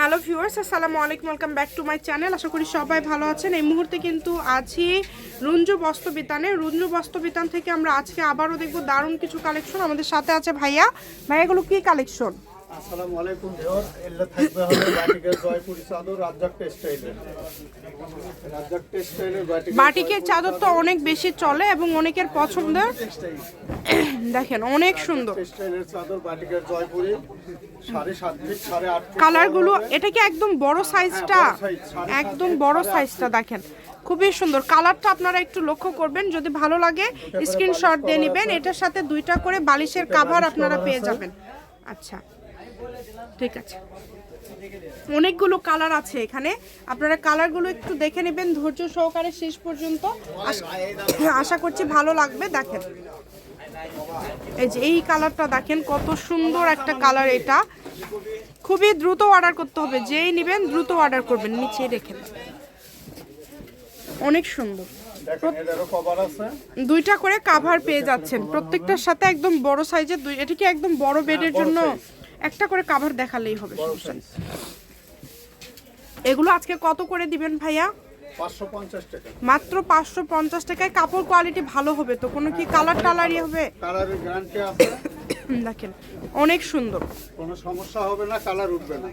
Hello viewers, আসসালামু আলাইকুম, welcome back to my channel. আশা করি সবাই ভালো আছেন। এই মুহূর্তে কিন্তু আছি রুঞ্জু বস্ত্রবিতানে। রুঞ্জু বস্ত্রবিতান থেকে আমরা আজকে আবারও দেখব দারুণ কিছু কালেকশন আমাদের সাথে আছে ভাইয়া। ভাইয়াগুলো কি কালেকশন আসসালামু আলাইকুম এল্লা থাকবে হলো বাটিকের জয়পুরি চাদর রাজ্জাক টেক্সটাইলের। রাজ্জাক টেক্সটাইলের বাটিকের বাটিকের চাদর তো অনেক বেশি চলে এবং অনেকের পছন্দের। দেখেন অনেক সুন্দর। টেক্সটাইলের চাদর বাটিকের জয়পুরি সাড়ে সাত ফিট সাড়ে আট কালারগুলো এটা কি একদম বড় সাইজটা হ্যাঁ, একদম বড় সাইজটা দেখেন। খুবই সুন্দর। কালারটা আপনারা একটু লক্ষ্য করবেন যদি ভালো লাগে স্ক্রিনশট দিয়ে নেবেন। এটার সাথে দুইটা করে বালিশের কাভার আপনারা পেয়ে যাবেন। আচ্ছা। ঠিক আছে। অনেকগুলো কালার আছে এখানে। আপনারা কালারগুলো একটু দেখে নেবেন ধৈর্য সহকারে শেষ পর্যন্ত। আশ- করছি ভালো লাগবে দেখেন। এই যে এই কালারটা দেখেন কত সুন্দর একটা কালার এটা। খুবই দ্রুত অর্ডার করতে হবে যেই নেবেন দ্রুত অর্ডার করবেন নিচে রেখে অনেক সুন্দর। দুইটা করে কাভার পেয়ে যাচ্ছেন। প্রত্যেকটার সাথে একদম বড় সাইজের দুই এটা কি একদম বড় বেডের জন্য? একটা করে কাভার দেখালেই হবে এগুলো আজকে কত করে দিবেন ভাইয়া? মাত্র পাঁচশো পঞ্চাশ টাকায় কাপড় কোয়ালিটি ভালো হবে তো? কোনো কি কালার টালারই হবে? দেখেন অনেক সুন্দর। কোনো সমস্যা হবে না কালার উঠবে না।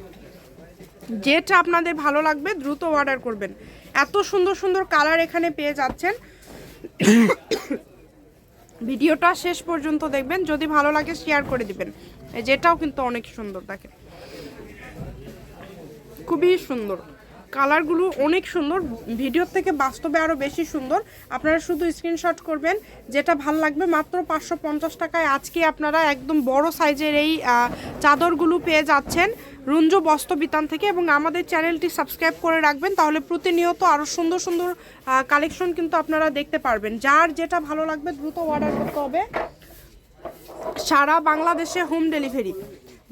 যেটা আপনাদের ভালো লাগবে দ্রুত অর্ডার করবেন। এত সুন্দর সুন্দর কালার এখানে পেয়ে যাচ্ছেন। ভিডিওটা শেষ পর্যন্ত দেখবেন, যদি ভালো লাগে শেয়ার করে দিবেন। যেটাও কিন্তু অনেক সুন্দর, দেখেন। খুবই সুন্দর। কালারগুলো অনেক সুন্দর, ভিডিওর থেকে বাস্তবে আরও বেশি সুন্দর। আপনারা শুধু স্ক্রিনশট করবেন, যেটা ভালো লাগবে, মাত্র পাঁচশো পঞ্চাশ টাকায় আজকে আপনারা একদম বড় সাইজের এই চাদরগুলো পেয়ে যাচ্ছেন। রুঞ্জু বস্ত্রবিতান থেকে এবং আমাদের চ্যানেলটি সাবস্ক্রাইব করে রাখবেন, তাহলে প্রতিনিয়ত আরও সুন্দর সুন্দর কালেকশন কিন্তু আপনারা দেখতে পারবেন। যার যেটা ভালো লাগবে দ্রুত অর্ডার করতে হবে। সারা বাংলাদেশে হোম ডেলিভারি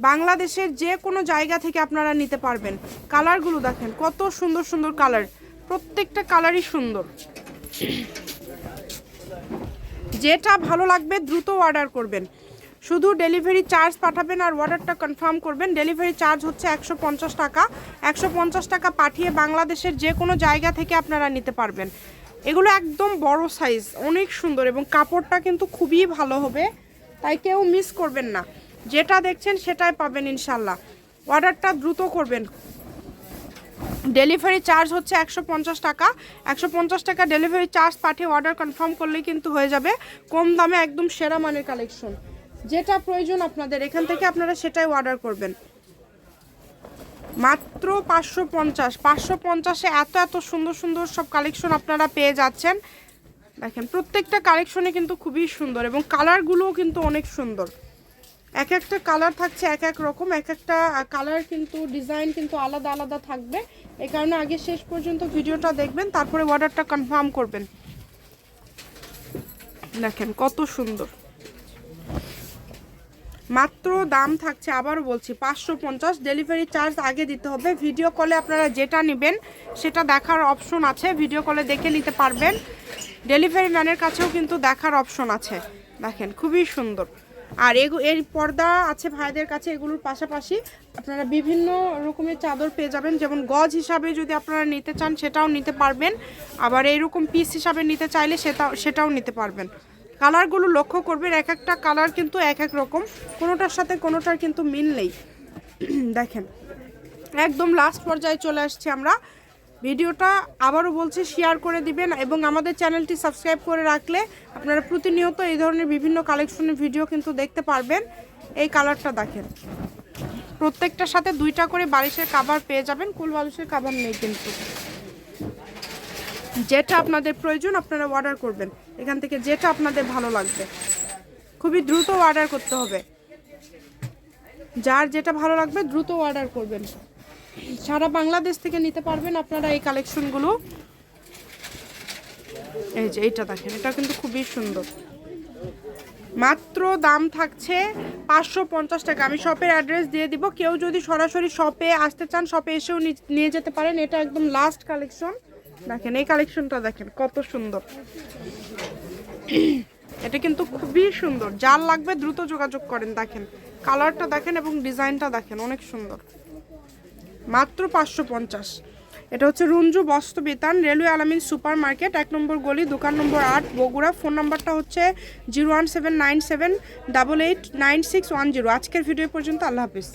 বাংলাদেশের যে কোনো জায়গা থেকে আপনারা নিতে পারবেন। কালারগুলো দেখেন, কত সুন্দর সুন্দর কালার প্রত্যেকটা কালারই সুন্দর। যেটা ভালো লাগবে দ্রুত অর্ডার করবেন। শুধু ডেলিভারি চার্জ পাঠাবেন আর অর্ডারটা কনফার্ম করবেন। ডেলিভারি চার্জ হচ্ছে একশো পঞ্চাশ টাকা। একশো পঞ্চাশ টাকা পাঠিয়ে বাংলাদেশের যে কোনো জায়গা থেকে আপনারা নিতে পারবেন। এগুলো একদম বড় সাইজ অনেক সুন্দর এবং কাপড়টা কিন্তু খুবই ভালো হবে। তাই কেউ মিস করবেন না। যেটা দেখছেন সেটাই পাবেন ইনশাল্লাহ অর্ডারটা দ্রুত করবেন। ডেলিভারি চার্জ হচ্ছে একশো পঞ্চাশ টাকা। একশো পঞ্চাশ টাকা ডেলিভারি চার্জ পাঠিয়ে অর্ডার কনফার্ম করলেই কিন্তু হয়ে যাবে। কম দামে একদম সেরা মানের কালেকশন যেটা প্রয়োজন আপনাদের, এখান থেকে আপনারা সেটাই অর্ডার করবেন। মাত্র পাঁচশো পঞ্চাশ, পাঁচশো পঞ্চাশে এত এত সুন্দর সুন্দর সব কালেকশন আপনারা পেয়ে যাচ্ছেন। দেখেন, প্রত্যেকটা কালেকশনে কিন্তু খুবই সুন্দর এবং কালারগুলোও কিন্তু অনেক সুন্দর। এক একটা কালার থাকছে এক এক রকম, এক একটা কালার কিন্তু ডিজাইন কিন্তু আলাদা আলাদা থাকবে। এই কারণে আগে শেষ পর্যন্ত ভিডিওটা দেখবেন, তারপরে অর্ডারটা কনফার্ম করবেন। দেখেন, কত সুন্দর। মাত্র দাম থাকছে, আবারও বলছি, পাঁচশো পঞ্চাশ। ডেলিভারি চার্জ আগে দিতে হবে। ভিডিও কলে আপনারা যেটা নেবেন, সেটা দেখার অপশন আছে। ভিডিও কলে দেখে নিতে পারবেন। ডেলিভারি ম্যানের কাছেও কিন্তু দেখার অপশন আছে। দেখেন, খুবই সুন্দর। আর এগু এর পর্দা আছে ভাইদের কাছে, এগুলোর পাশাপাশি আপনারা বিভিন্ন রকমের চাদর পেয়ে যাবেন। যেমন গজ হিসাবে যদি আপনারা নিতে চান, সেটাও নিতে পারবেন। আবার এইরকম পিস হিসাবে নিতে চাইলে সেটাও সেটাও নিতে পারবেন। কালারগুলো লক্ষ্য করবেন, এক একটা কালার কিন্তু এক এক রকম। কোনোটার সাথে কোনোটার কিন্তু মিল নেই। দেখেন, একদম লাস্ট পর্যায়ে চলে আসছি আমরা। ভিডিওটা আবারও বলছি শেয়ার করে দিবেন এবং আমাদের চ্যানেলটি সাবস্ক্রাইব করে রাখলে আপনারা প্রতিনিয়ত এই ধরনের বিভিন্ন কালেকশনের ভিডিও কিন্তু দেখতে পারবেন। এই কালারটা দেখেন। প্রত্যেকটার সাথে দুইটা করে বালিশের কাভার পেয়ে যাবেন। কুল বালিশের কাভার নেই কিন্তু। যেটা আপনাদের প্রয়োজন আপনারা অর্ডার করবেন। এখান থেকে যেটা আপনাদের ভালো লাগবে। খুবই দ্রুত অর্ডার করতে হবে। যার যেটা ভালো লাগবে দ্রুত অর্ডার করবেন। সারা বাংলাদেশ থেকে নিতে পারবেন আপনারা এই কালেকশনগুলো এই যে এইটা দেখেন, এটা কিন্তু খুবই সুন্দর। মাত্র দাম থাকছে পাঁচশো পঞ্চাশ টাকা। আমি শপের অ্যাড্রেস দিয়ে দিব। কেউ যদি সরাসরি শপে আসতে চান শপে এসেও নিয়ে যেতে পারেন। এটা একদম লাস্ট কালেকশন দেখেন, এই কালেকশনটা দেখেন, কত সুন্দর। এটা কিন্তু খুবই সুন্দর। যার লাগবে দ্রুত যোগাযোগ করেন, দেখেন। কালারটা দেখেন এবং ডিজাইনটা দেখেন, অনেক সুন্দর। মাত্র পাঁচশো পঞ্চাশ। এটা হচ্ছে রুঞ্জু বস্ত্র বেতান, রেলওয়ে আলামিন সুপার মার্কেট এক নম্বর গলি, দোকান নম্বর আট, বগুড়া। ফোন নাম্বারটা হচ্ছে zero one seven nine seven double eight nine six one zero. আজকের ভিডিও পর্যন্ত আল্লাহ হাফিজ।